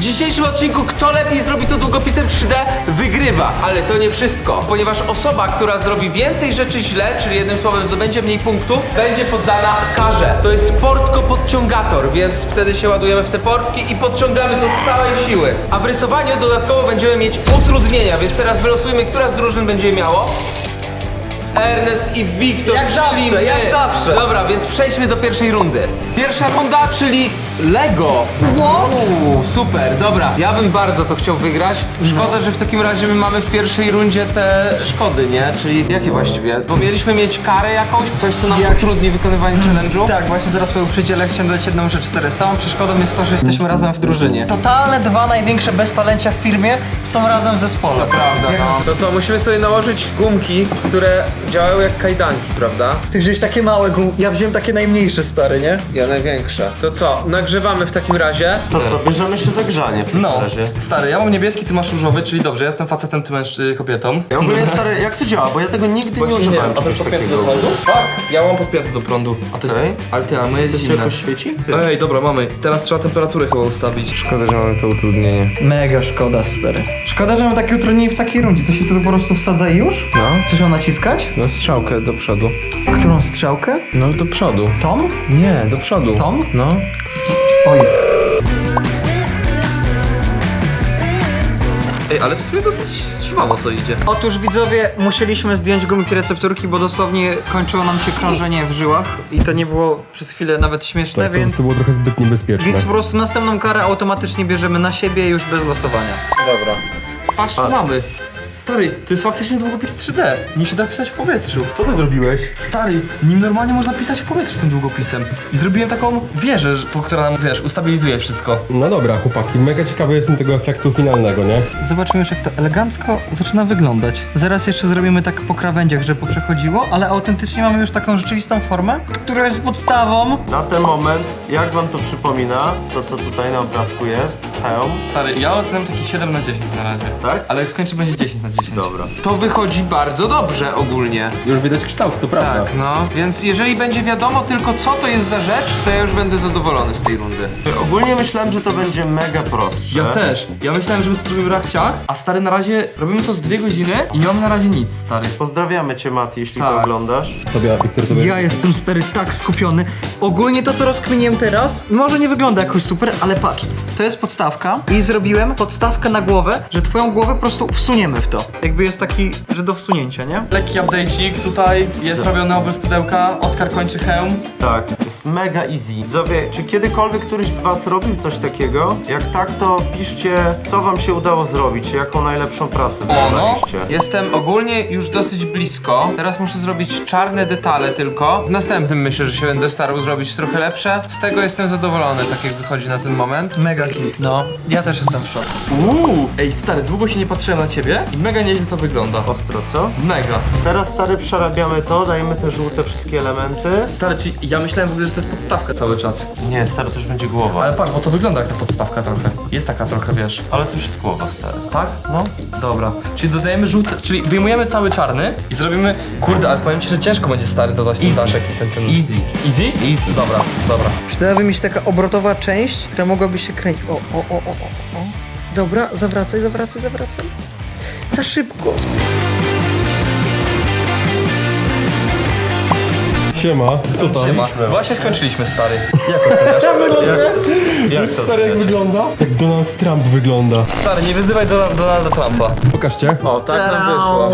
dzisiejszym odcinku kto lepiej zrobi to długopisem 3D wygrywa. Ale to nie wszystko, ponieważ osoba, która zrobi więcej rzeczy źle, czyli jednym słowem zdobędzie mniej punktów, będzie poddana karze. To jest portko podciągator, więc wtedy się ładujemy w te portki i podciągamy to z całej siły. A w rysowaniu dodatkowo będziemy mieć utrudnienia, więc teraz wylosujmy, która z drużyn będzie miało. Ernest i Wiktor, Jak czyli zawsze, my. jak zawsze. Dobra, więc przejdźmy do pierwszej rundy. Pierwsza runda, czyli Lego. What? Uuu, super, dobra. Ja bym bardzo to chciał wygrać. Szkoda, że w takim razie my mamy w pierwszej rundzie te szkody, nie? Czyli jakie właściwie? Bo mieliśmy mieć karę jakąś, coś co nam Jak- utrudni wykonywanie challenge'u. Tak, właśnie zaraz powiem przyjaciele, chciałem dodać jedną rzecz stary. Samą przeszkodą jest to, że jesteśmy razem w drużynie. Totalne dwa największe beztalencia w firmie są razem w zespole. To prawda, Jak no. To co, musimy sobie nałożyć gumki, które działają jak kajdanki, prawda? Ty wziąłeś takie małe gum, ja wziąłem takie najmniejsze stary, nie? Ja największe. To co, nagrzewamy w takim razie? To co, bierzemy się za grzanie w takim No, razie. stary, ja mam niebieski, ty masz różowy, czyli dobrze, ja jestem facetem, ty mężczy kobietą. Ja ogólnie stary, jak to działa? Bo ja tego nigdy nie używałem czegoś takiego. Tak, ja mam podpięty do prądu. A to jest... Okej. Ale ty, a my jest To się zimne. jakoś świeci? Ej, dobra, mamy. Teraz trzeba temperaturę chyba ustawić. Szkoda, że mamy to utrudnienie. Mega szkoda stary. Szkoda, że mam takie utrudnienie w takiej rundzie. To się to po prostu wsadza i już? No. Coś mam naciskać? No strzałkę do przodu. Którą strzałkę? No do przodu. Tom? Nie, do przodu. Tom? No. Oj. Ej, ale w sumie dosyć żwawo to idzie. Otóż widzowie, musieliśmy zdjąć gumki recepturki, bo dosłownie kończyło nam się krążenie w żyłach i to nie było przez chwilę nawet śmieszne, Tak, to, więc... to było trochę zbyt niebezpieczne. Więc po prostu następną karę automatycznie bierzemy na siebie już bez losowania. Dobra. Patrz co mamy. Stary, to jest faktycznie długopis 3D. Nie się da pisać w powietrzu. Co ty zrobiłeś? Stary, nim normalnie można pisać w powietrzu tym długopisem. I zrobiłem taką wieżę, że- po która nam, wiesz, ustabilizuje wszystko. No dobra, chłopaki, mega ciekawy jestem tego efektu finalnego, nie? Zobaczymy już jak to elegancko zaczyna wyglądać. Zaraz jeszcze zrobimy tak po krawędziach, że poprzechodziło, ale autentycznie mamy już taką rzeczywistą formę, która jest podstawą. Na ten moment, jak wam to przypomina, to co tutaj na obrazku jest, hełm, Stary, ja oceniam taki 7 na 10 na razie. tak? Ale jak skończy będzie 10 na 10. Dobra. To wychodzi bardzo dobrze ogólnie. Już widać kształt, to prawda. Tak, no. Więc jeżeli będzie wiadomo tylko co to jest za rzecz, to ja już będę zadowolony z tej rundy. Ogólnie myślałem, że to będzie mega prostsze. Ja też. Ja myślałem, że my to zrobimy w rachciach, a stary na razie robimy to z dwie godziny i nie mamy na razie nic, stary. Pozdrawiamy cię Mati, jeśli to Tak. oglądasz. Tobie, Wiktor, tobie... Ja jestem stary tak skupiony. Ogólnie to co rozkminiłem teraz, może nie wygląda jakoś super, ale patrz. To jest podstawka i zrobiłem podstawkę na głowę, że twoją głowę po prostu wsuniemy w to. Jakby jest taki, że do wsunięcia, nie? Lekki update'ik tutaj, jest robiony obraz pudełka, Oskar kończy hełm. Tak, jest mega easy. Widzowie, czy kiedykolwiek któryś z was robił coś takiego? Jak tak, to piszcie, co wam się udało zrobić, jaką najlepszą pracę no. wykonaliście. Jestem ogólnie już dosyć blisko. Teraz muszę zrobić czarne detale tylko. W następnym myślę, że się będę starał zrobić trochę lepsze. Z tego jestem zadowolony, tak jak wychodzi na ten moment. Mega git, no. Ja też jestem w szoku. Uuu! Ej, stary, długo się nie patrzyłem na ciebie i mega nieźle to wygląda. Ostro, co? Mega. Teraz stary przerabiamy to, dajemy te żółte wszystkie elementy. Stary, czy ja myślałem w ogóle, że to jest podstawka cały czas. Nie, stary, to już będzie głowa. Ale patrz, bo to wygląda jak ta podstawka trochę. Jest taka trochę, wiesz. Ale to już jest głowa, stary. Tak? No. Dobra. Czyli dodajemy żółty, czyli wyjmujemy cały czarny i zrobimy... Kurde, ale powiem ci, że ciężko będzie stary dodać ten Easy. daszek i ten... ten... Easy. Easy? Easy. Dobra, dobra. Przydałaby mi się taka obrotowa część, która mogłaby się kręcić. O, o, o, o, o, o. Dobra, zawracaj, zawracaj, zawracaj. Za szybko. Siema, co tam? Siema. Właśnie skończyliśmy, stary. Jak oceniasz? Jak to Stary, jak oceniacie? wygląda? Jak Donald Trump wygląda. Stary, nie wyzywaj Donald- Donalda Trumpa. Pokażcie. O, tak nam wyszło.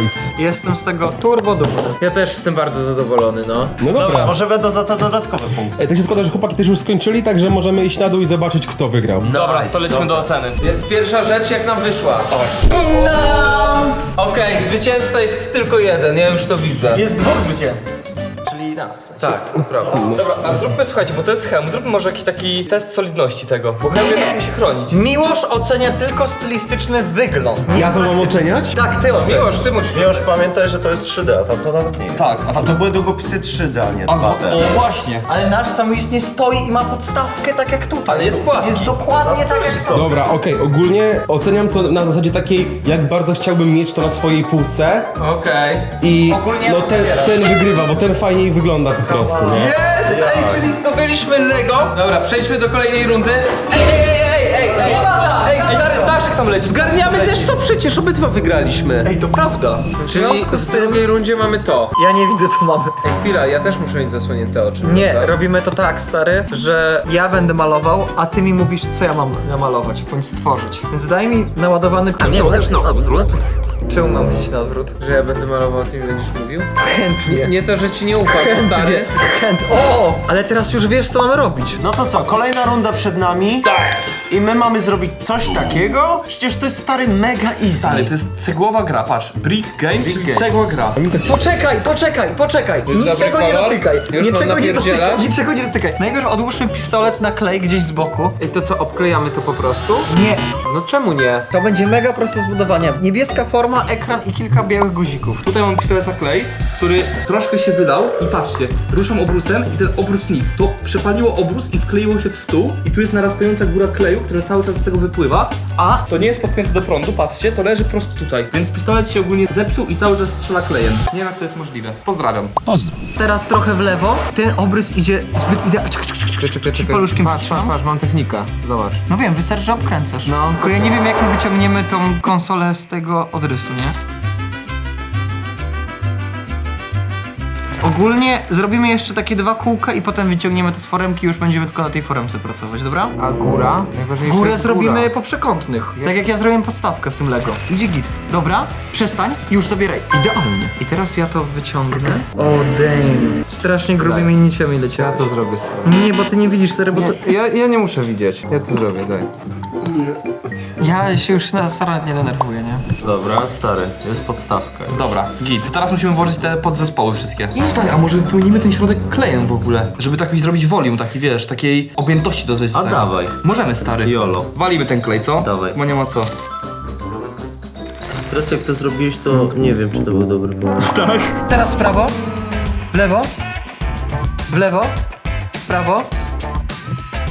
Nice. Jestem z tego turbo dumny. Ja też jestem bardzo zadowolony, no. No dobra. Może będą za to dodatkowe punkty. Ej, tak się składa, że chłopaki też już skończyli, także możemy iść na dół i zobaczyć, kto wygrał. Dobra, to lecimy do oceny. Więc pierwsza rzecz, jak nam wyszła. Okej, zwycięzca jest tylko jeden, ja już to widzę. Jest dwóch zwycięzców. Czyli nas. Tak, to prawda. Dobra, a zróbmy, słuchajcie, bo to jest hełm, zróbmy może jakiś taki test solidności tego, bo hełm jednak musi chronić. Miłosz ocenia tylko stylistyczny wygląd. Ja to mam oceniać? Tak, ty oceniasz. Miłosz, ty musisz... Ja już pamiętaj, że to jest 3D, a tam to nawet nie jest. Tak, a tam to były długopisy 3D, a nie A, 2D. o właśnie. Ale nasz samoistnie stoi i ma podstawkę tak jak tutaj. Ale jest płaski. Jest dokładnie tak jak to. Dobra, okej, ogólnie oceniam to na zasadzie takiej, jak bardzo chciałbym mieć to na swojej półce Okej. i Ogólnie no ten, ten wygrywa, bo ten fajniej wygląda po prostu. Jest! Ej, tak. czyli zdobyliśmy Lego. Dobra, przejdźmy do kolejnej rundy. Ej, ej, ej, ej, ej, ej! Tak. Ej, stary, Daszek tam leci. Zgarniamy też to przecież, obydwa wygraliśmy. Ej, to prawda. W w drugiej rundzie mamy to. Ja nie widzę co mamy. Ej, chwila, ja też muszę mieć zasłonięte oczy. Nie, prawda? robimy to tak, stary, że ja będę malował, a ty mi mówisz co ja mam namalować, bądź stworzyć. Więc daj mi naładowany pistolet. Czemu mam iść na odwrót? Że ja będę malował, a ty mi będziesz mówił? Chętnie. Nie to, że ci nie ufam, stary. Chęt. O! Ale teraz już wiesz, co mamy robić. No to co, kolejna runda przed nami. I my mamy zrobić coś takiego? Przecież to jest stary mega easy. Stary, to jest cegłowa gra, patrz. Brick game, czyli game. cegła gra. Poczekaj, poczekaj, poczekaj. Jest dobry niczego nie kolor? dotykaj. Już niczego nie dotykaj. Niczego nie dotykaj. Najpierw odłóżmy pistolet na klej gdzieś z boku. Ej, to co, obklejamy to po prostu? Nie. No czemu nie? To będzie mega proste zbudowania. Niebieska forma, ekran i kilka białych guzików. Tutaj mam pistolet na klej, który troszkę się wylał i patrzcie, ruszam obrusem i ten obrus nic. To przepaliło obrus i wkleiło się w stół i tu jest narastająca góra kleju, która cały czas z tego wypływa, a to nie jest podpięte do prądu, patrzcie, to leży prosto tutaj. Więc pistolet się ogólnie zepsuł i cały czas strzela klejem. Nie wiem jak to jest możliwe. Pozdrawiam. Teraz trochę w lewo. Ten obrys idzie zbyt idealnie. Paluszkiem Patrz, patrz, patrz, mam technikę. Zobacz. No wiem, wystarczy, że obkręcasz. No. Tylko ja nie wiem, jak my wyciągniemy tą konsolę z tego odrysu, nie? Ogólnie zrobimy jeszcze takie dwa kółka i potem wyciągniemy to z foremki i już będziemy tylko na tej foremce pracować, dobra? A góra? Najważniejsze Górę jest zrobimy góra. po przekątnych, tak jak ja zrobiłem podstawkę w tym Lego. Idzie git. Dobra, przestań, już zabieraj. Idealnie. I teraz ja to wyciągnę. O damn. Strasznie grubymi niciami. Ja to zrobię sobie. Nie, bo ty nie widzisz, stary, bo to... Ja, ja nie muszę widzieć. Ja to zrobię, daj. Ja się już na start nie denerwuję, nie? Dobra, stary, jest podstawka. Dobra, git. Teraz musimy włożyć te podzespoły wszystkie. Stary, a może wypełnimy ten środek klejem w ogóle? Żeby taki zrobić volume, taki wiesz, takiej objętości do A dawaj. Możemy, stary. Jolo. Walimy ten klej, co? Dawaj. Bo nie ma co. Teraz jak to zrobiłeś, to nie wiem, czy to był dobry pomysł. Teraz w prawo, w lewo, w lewo, w prawo.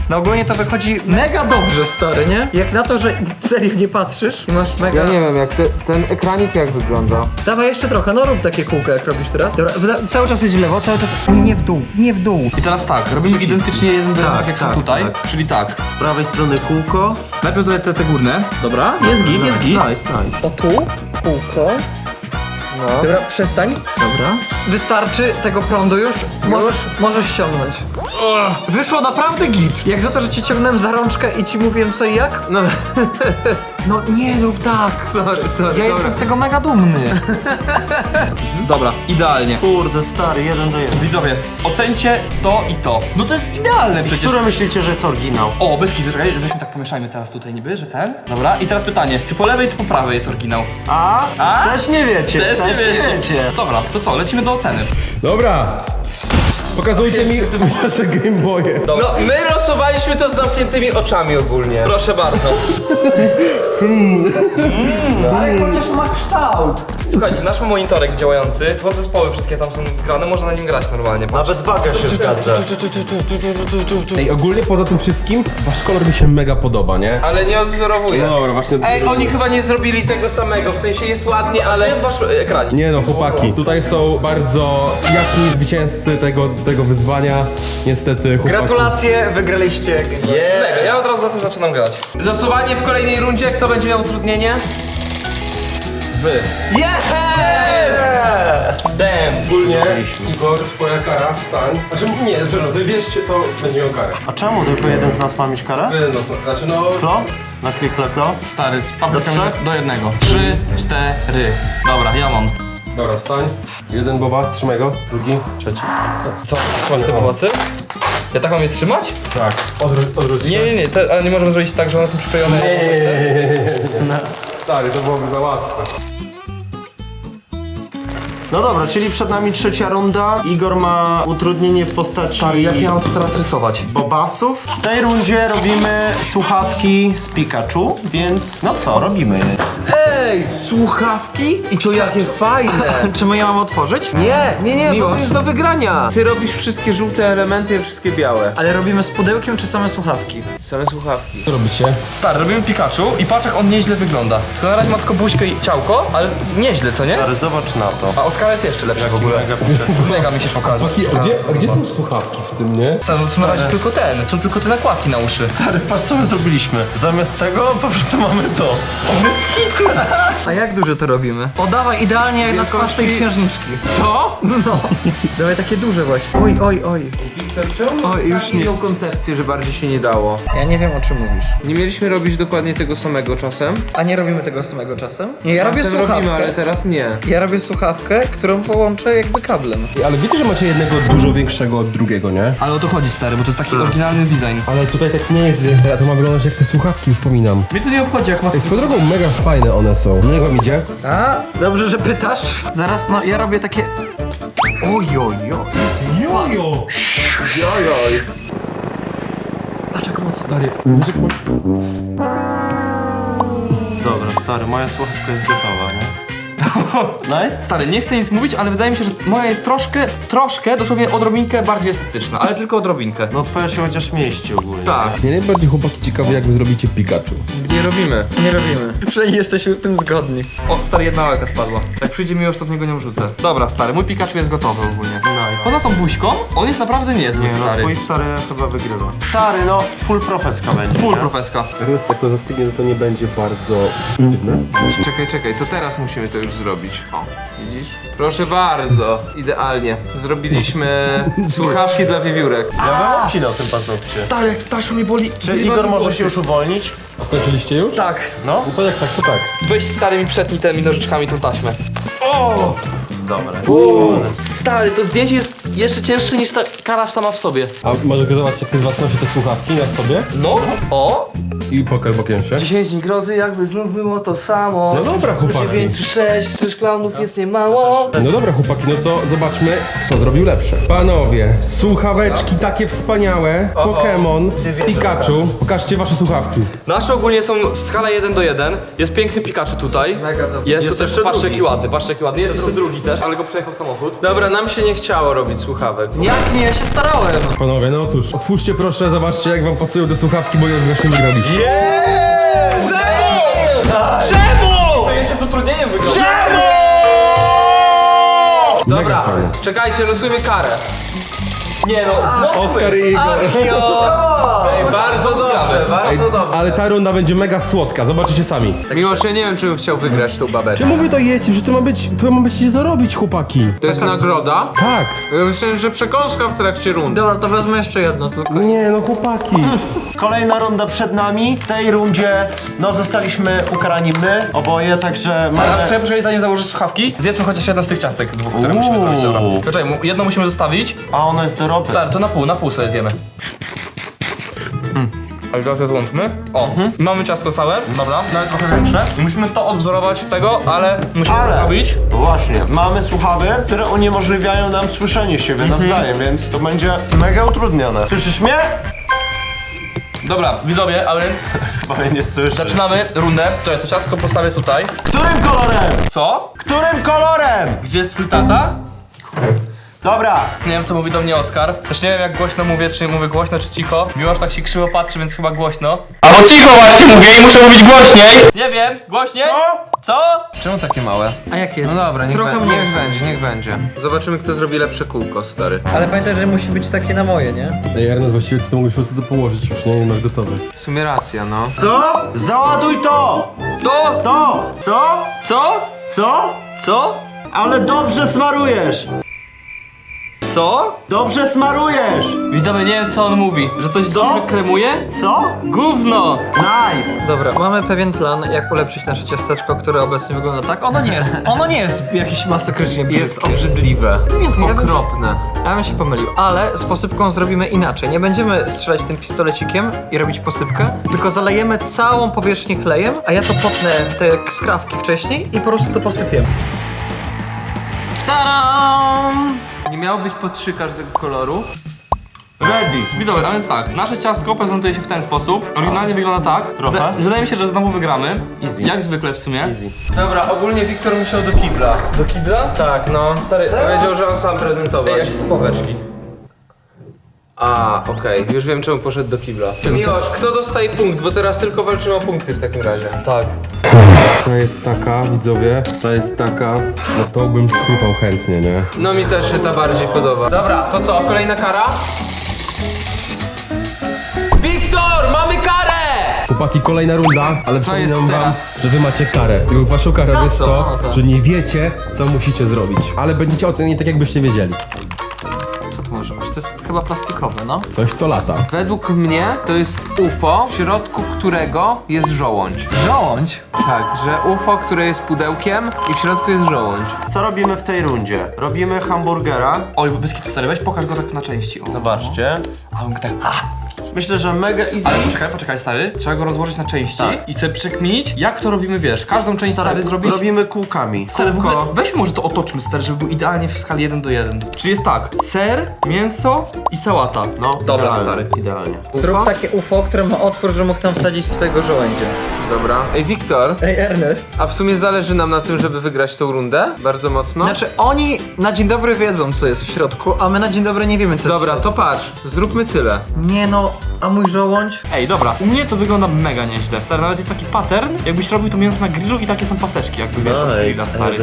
No ogólnie to wychodzi mega dobrze, stary, nie? Jak na to, że serio nie patrzysz i masz mega... Ja nie wiem, jak te, ten ekranik jak wygląda. Dawaj jeszcze trochę, no rób takie kółko, jak robisz teraz. Dobra, w cały czas jest w lewo, cały czas... Nie, nie w dół, nie w dół. I teraz tak, robimy identycznie jeden, Tak, tak jak są tak, tutaj. tak. Czyli tak, Z prawej strony kółko. najpierw zrobię te, te górne. Dobra, jest git, jest git. Nice, nice. O tu, kółko. No. Dobra, przestań. Dobra. Wystarczy tego prądu już. Możesz, możesz ściągnąć. Wyszło naprawdę git. Jak za to, że cię ciągnąłem za rączkę i ci mówiłem co i jak? No, No nie rób tak. sorry, sorry. Ja jestem z tego mega dumny. Dobra, idealnie. Kurde, stary, jeden do jeden. Widzowie, ocencie to i to. No to jest idealne przecież. Które myślicie, że jest oryginał? O, bez kitu, czekaj, weźmy tak pomieszajmy teraz tutaj niby, że ten. Dobra, i teraz pytanie, czy po lewej, czy po prawej jest oryginał? A? A? Też nie wiecie, Też nie wiecie. wiecie. Dobra, to co, lecimy do oceny. Dobra. Pokazujcie mi wasze Game Boye. No, my losowaliśmy to z zamkniętymi oczami ogólnie. Proszę bardzo. Ale chociaż ma kształt. Słuchajcie, nasz monitorek działający, podzespoły wszystkie tam są wgrane, można na nim grać normalnie. Nawet waga się zgadza. Ej, ogólnie poza tym wszystkim, wasz kolor mi się mega podoba, nie? Ale nie odwzorowuję. No dobra, właśnie. Ej, oni chyba nie zrobili tego samego, w sensie jest ładnie, ale... Ale jest wasz ekranik. Nie no, chłopaki, tutaj są bardzo jasni zwycięzcy tego, tego wyzwania. Niestety, chłopaki. Gratulacje, wygraliście. Mega, ja od razu za tym zaczynam grać. Losowanie w kolejnej rundzie, kto będzie miał utrudnienie? Wy. Yes! Damn. Ogólnie, Igor, twoja kara, wstań. Znaczy, nie, no, wybierzcie to, będzie miał karę. A czemu tylko jeden z nas ma mieć karę? Wy, no, to, znaczy no... Klo? Na klik, klo, klo? Stary, trzech? do jednego. Trzy, cztery. Dobra, ja mam. Dobra, wstań. Jeden boba, trzymaj go. Drugi, trzeci. Co? Te pomocy? Ja tak mam je trzymać? Tak. Odwróć, odwróć się. Nie, nie, nie, te, ale nie możemy zrobić tak, że one są przyklejone. Stary, to byłoby za łatwe. No dobra, czyli przed nami trzecia runda. Igor ma utrudnienie w postaci Stary, jak ja mam to teraz rysować? bobasów. W tej rundzie robimy słuchawki z Pikachu, więc no co, robimy je. Ej, słuchawki? I to jakie fajne! Czy my je mam otworzyć? Nie, nie, nie, Miło. bo to jest do wygrania. Ty robisz wszystkie żółte elementy, a wszystkie białe. Ale robimy z pudełkiem czy same słuchawki? Same słuchawki. Co robicie? Stary, robimy Pikachu i patrz jak on nieźle wygląda. To na razie ma tylko buźkę i ciałko, ale nieźle, co nie? Stary, zobacz na to. A Oskar skala jest jeszcze lepsza w ogóle. Mega mi się pokaże. A gdzie, a gdzie są słuchawki w tym, nie? To są na razie tylko ten, są tylko te nakładki na uszy. Stary, patrz co my zrobiliśmy. Zamiast tego po prostu mamy to. A jak duże to robimy? O, dawaj, idealnie jak na twarz tej księżniczki. Co? No. Dawaj takie duże właśnie. Oj, oj, oj. Oj, już nie. koncepcję, że bardziej się nie dało. Ja nie wiem o czym mówisz. Nie mieliśmy robić dokładnie tego samego czasem. A nie robimy tego samego czasem? Nie, ja robię Czasem słuchawkę. robimy, ale teraz nie. Ja robię słuchawkę, którą połączę jakby kablem. Ale wiecie, że macie jednego dużo większego od drugiego, nie? Ale o to chodzi stary, bo to jest taki oryginalny design. Ale tutaj tak nie jest, że to ma wyglądać jak te słuchawki, już pominam. Mnie to nie obchodzi jak ma... Ej, swoją drogą mega fajne one są. No jak wam idzie? A, dobrze, że pytasz. Zaraz, no, ja robię takie... Oj, oj, oj. Jojo! Jojoj. Patrz jak mocno. Dobra, stary, moja słuchawka jest gotowa, nie? Nice? Stary, nie chcę nic mówić, ale wydaje mi się, że moja jest troszkę, troszkę, dosłownie odrobinkę bardziej estetyczna, ale tylko odrobinkę. No twoja się chociaż mieści ogólnie. Tak. Mnie najbardziej chłopaki ciekawe jak wy zrobicie Pikachu. Nie robimy. Nie robimy. Przynajmniej jesteśmy w tym zgodni. O, stary, jedna lalka spadła. Jak przyjdzie mi już, to w niego nie wrzucę. Dobra, stary, mój Pikachu jest gotowy ogólnie. Nice. Poza tą buźką, on jest naprawdę niezły, Nie no, stary. twój stary chyba wygrywa. Stary, no, full profeska będzie. Full nie? profeska. Teraz jak to zastygnie, to, to nie będzie bardzo sztywne. Czekaj, czekaj, to teraz musimy to już zrobić. O, widzisz? Proszę bardzo, idealnie. Zrobiliśmy słuchawki dla wiewiórek. Ja bym obcinał tym paznokcie. Stary, jak taśma mi boli. Czy Igor może się już uwolnić? A skończyliście już? Tak. No? No to jak tak, to tak. Weź stary mi przetnij tymi nożyczkami tą taśmę. Dobra. Stary, to zdjęcie jest jeszcze cięższe niż ta kara sama w sobie. A może go zobaczyć, jak ty z nosi te słuchawki na sobie? No, o! I pokaż bokiem się. 10 dni grozy, jakby znów było to samo. No dobra, chłopaki. 9 czy 6, przecież klaunów jest niemało. No dobra chłopaki, no to zobaczmy, kto zrobił lepsze. Panowie, słuchaweczki takie wspaniałe, Pokémon z Pikachu. Pokażcie wasze słuchawki. Nasze ogólnie są skala 1 do 1. Jest piękny Pikachu tutaj. Mega dobrze. Jest, Jest to też, jeszcze patrzcie drugi. jaki ładny, patrzcie jaki ładny. Jest jeszcze drugi też, ale go przejechał samochód. Dobra, nam się nie chciało robić słuchawek. Jak nie, ja się starałem. Panowie, no cóż, otwórzcie proszę, zobaczcie jak wam pasują te słuchawki, bo już właśnie wygraliście. Czemu? To jeszcze z utrudnieniem wygląda. Czemu? Dobra, czekajcie, losujmy karę. Nie no, znowu. Oskar i Igor. Ej, bardzo dobrze, bardzo dobrze. Ale ta runda będzie mega słodka, zobaczycie sami. Mimo, że nie wiem, czy bym chciał wygrać tą babeczkę. Czemu wy to jecie? Że to ma być, to ma być się dorobić, chłopaki. To jest nagroda? Tak. Ja myślałem, że przekąska w trakcie rundy. Dobra, to wezmę jeszcze jedno tylko. Nie, no chłopaki. Kolejna runda przed nami. W tej rundzie, no, zostaliśmy ukarani my, oboje, także Ale mamy... Czekaj, czekaj, zanim założysz słuchawki, zjedzmy chociaż jedno z tych ciastek dwóch, które musimy Uuu. zrobić. Dobra. Poczekaj, mu- jedno musimy zostawić. A ono jest dorodne. Stary, to na pół, na pół sobie zjemy. Ale teraz je złączmy. O, mamy ciasto całe, dobra, nawet trochę większe. I musimy to odwzorować tego, ale musimy Ale- to zrobić. Właśnie, mamy słuchawy, które uniemożliwiają nam słyszenie siebie nawzajem, więc to będzie mega utrudnione. Słyszysz mnie? Dobra, widzowie, a więc Chyba mnie nie słyszę. zaczynamy rundę. To ja to ciastko postawię tutaj. Którym kolorem? Co? Którym kolorem? Gdzie jest twój tata? Dobra, Nie wiem co mówi do mnie Oskar. Też nie wiem jak głośno mówię, czy mówię głośno, czy cicho. Miłosz tak się krzywo patrzy, więc chyba głośno. Albo cicho właśnie mówię i muszę mówić głośniej! Nie wiem, głośniej? Co? Co? Czemu takie małe? A jak jest? No dobra, niech, Trochę be- mniej. niech będzie, niech będzie. Zobaczymy, kto zrobi lepsze kółko, stary. Ale pamiętaj, że musi być takie na moje, nie? Ej, Ernest, właściwie ty to mógłbyś po prostu to położyć już, nie? Nie masz gotowy. W sumie racja, no. co? Załaduj to! To? To! Co? Co? Co? Co? Ale dobrze smarujesz! Co? Dobrze smarujesz! Widzowie, nie wiem co on mówi. Że coś dobrze kremuje? Co? Gówno! Nice! Dobra, mamy pewien plan, jak ulepszyć nasze ciasteczko, które obecnie wygląda tak. Ono nie jest, ono nie jest jakiś masakrycznie brzydkie. Jest obrzydliwe. Jest Nie wiem, czy- okropne. Ja bym się pomylił, ale z posypką zrobimy inaczej. Nie będziemy strzelać tym pistolecikiem i robić posypkę, tylko zalejemy całą powierzchnię klejem, a ja to potnę te skrawki wcześniej i po prostu to posypiemy. Tadam! Nie miało być po trzy każdego koloru. Ready! Widzowie, a więc tak, nasze ciastko prezentuje się w ten sposób. Oryginalnie wygląda tak. Trochę. Wyda- Wydaje mi się, że znowu wygramy. Easy. Jak zwykle w sumie. Easy. Dobra, ogólnie Wiktor musiał do kibla. Do kibla? Tak, no. Stary, Powiedział, że on sam prezentował. Ej, jakie są pałeczki. A, okej, już wiem czemu poszedł do kibla. Miłosz, kto dostaje punkt? Bo teraz tylko walczymy o punkty w takim razie. Tak. Ta jest taka, widzowie, ta jest taka. No to bym schrupał chętnie, nie? No mi też się ta bardziej podoba. Dobra, to co, kolejna kara? Wiktor, mamy karę! Chłopaki, kolejna runda, ale Co przypominam jest wam, teraz? że wy macie karę. I waszą karą Za jest co? to, No to. że nie wiecie, co musicie zrobić. Ale będziecie ocenieni tak, jakbyście wiedzieli. Co to może być? To jest chyba plastikowe, no. Coś, co lata. Według mnie to jest UFO, w środku którego jest żołądź. Żołądź. Tak, że UFO, które jest pudełkiem i w środku jest żołądź. Co robimy w tej rundzie? Robimy hamburgera. Oj, bez kitu stary, weź pokaż go tak na części. O. Zobaczcie. A on tak. Myślę, że mega easy. Ale poczekaj, poczekaj stary. Trzeba go rozłożyć na części Tak. i sobie przekminić, jak to robimy, wiesz, każdą część stary, zrobić. Robimy kółkami. Stary, w ogóle Kółko. weźmy może to otoczmy stary, żeby był idealnie w skali 1 do 1. Czyli jest tak, ser, mięso i sałata. No, Dobra, idealnie, stary. Idealnie. Zrób takie UFO, które ma otwór, że mógł tam wsadzić swojego żołędzia. Dobra. Ej, Wiktor, Ej, Ernest. a w sumie zależy nam na tym, żeby wygrać tą rundę? Bardzo mocno? Znaczy, oni na dzień dobry wiedzą, co jest w środku, a my na dzień dobry nie wiemy, co Dobra, jest to patrz, zróbmy tyle. Nie no, a mój żołądź? Ej, dobra, u mnie to wygląda mega nieźle. Stary, nawet jest taki pattern, jakbyś robił to mięso na grillu i takie są paseczki, jakby wiesz, od grilla, stary.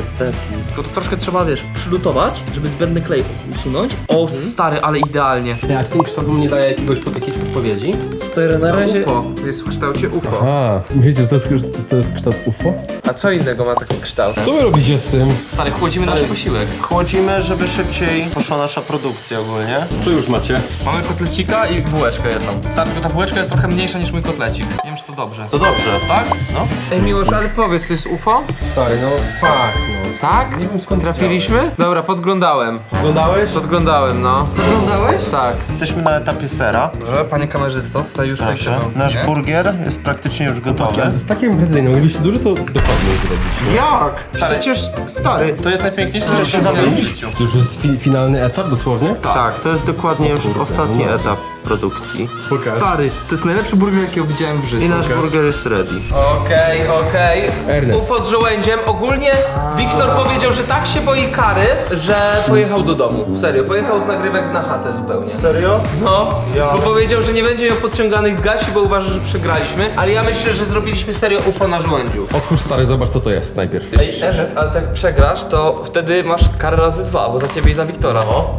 Tylko to troszkę trzeba, wiesz, przylutować, żeby zbędny klej usunąć. O, stary, ale idealnie. Ja, czy ten kształt wam nie daje jakiegoś pod jakieś podpowiedzi? Stary, na razie... UFO, jest w kształcie UFO. A, wiecie, że to jest, to jest kształt UFO? A co innego ma taki kształt? Co wy robicie z tym? Stary, chłodzimy nasz posiłek. Chłodzimy, żeby szybciej poszła nasza produkcja ogólnie. Co już macie? Mamy kotlecika i bułeczkę jedną. Stary, tylko ta bułeczka jest trochę mniejsza niż mój kotlecik. Nie wiem, czy to dobrze. To dobrze. Tak? Ej, Miłosz, ale powiedz, to jest UFO? Stary, no fakt, no. Tak? Nie wiem skąd Trafiliśmy? Dobra, podglądałem. Oglądałeś? Podglądałem, no. Oglądałeś? Tak. Jesteśmy na etapie sera. Dobrze, panie kamerzysto, tutaj już Proszę. Nasz burger jest praktycznie już Ale gotowy. to jest takie imprezyjne, mogliście dużo to dokładnie zrobić. Jak? Przecież stary. To jest najpiękniejsze, co się się życiu. To już jest fi finalny etap dosłownie? Tak, to jest dokładnie już ostatni etap produkcji. Stary, to jest najlepszy burger, jakiego widziałem w życiu. I nasz burger jest ready. Okej, okej. Ernest. UFO z żołędziem. Ogólnie Wiktor powiedział, że tak się boi kary, że pojechał do domu. Serio, pojechał z nagrywek na chatę zupełnie. Serio? No, Ja- bo powiedział, że nie będzie miał podciąganych gaci, bo uważa, że przegraliśmy. Ale ja myślę, że zrobiliśmy serio UFO na żołędziu. Otwórz stary, zobacz co to jest najpierw. Ej, Ernest, ale tak przegrasz, to wtedy masz karę razy dwa, bo za ciebie i za Wiktora. No,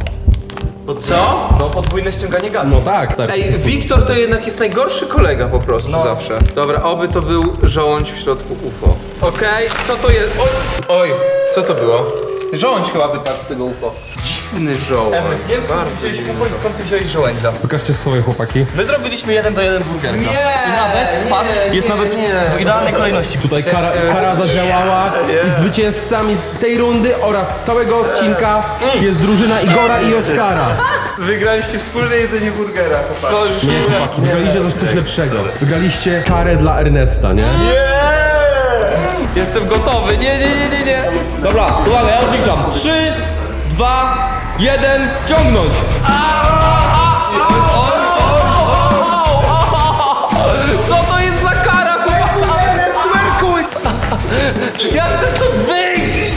Bo co? no podwójne ściąganie gaci. No tak, tak. Ej, Wiktor to jednak jest najgorszy kolega po prostu No. zawsze. Dobra, oby to był żołądź w środku UFO. Okej, co to jest? Oj, oj, co to było? Żołądź chyba wypadł z tego UFO. Dziwny żołądź. Nie wiem skąd ty wziąłeś UFO i skąd ty wziąłeś żołędzia. Pokażcie swoje chłopaki. My zrobiliśmy jeden do jeden burgerka. Nie, I nawet, nie, patrz, nie, jest nawet nie. w idealnej kolejności. Tutaj kara, kara zadziałała i zwycięzcami tej rundy oraz całego odcinka jest drużyna Igora i Oskara. Wygraliście wspólne jedzenie burgera, chłopaki. To już Nie, chłopaki, wygraliście coś, coś lepszego. Wygraliście karę dla Ernesta, nie? Jestem gotowy. Nie, nie, nie, nie, nie. Dobra, uwaga, ja odliczam. 3, 2, 1, ciągnąć! Co to jest za kara, chłopaki? Ja chcę stąd wyjść!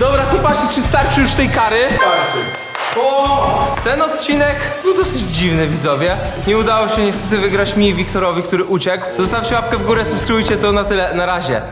Dobra, chłopaki, czy starczy już tej kary? Starczy. Ten odcinek był dosyć dziwny, widzowie. Nie udało się niestety wygrać mi i Wiktorowi, który uciekł. Zostawcie łapkę w górę, subskrybujcie to na tyle. Na razie.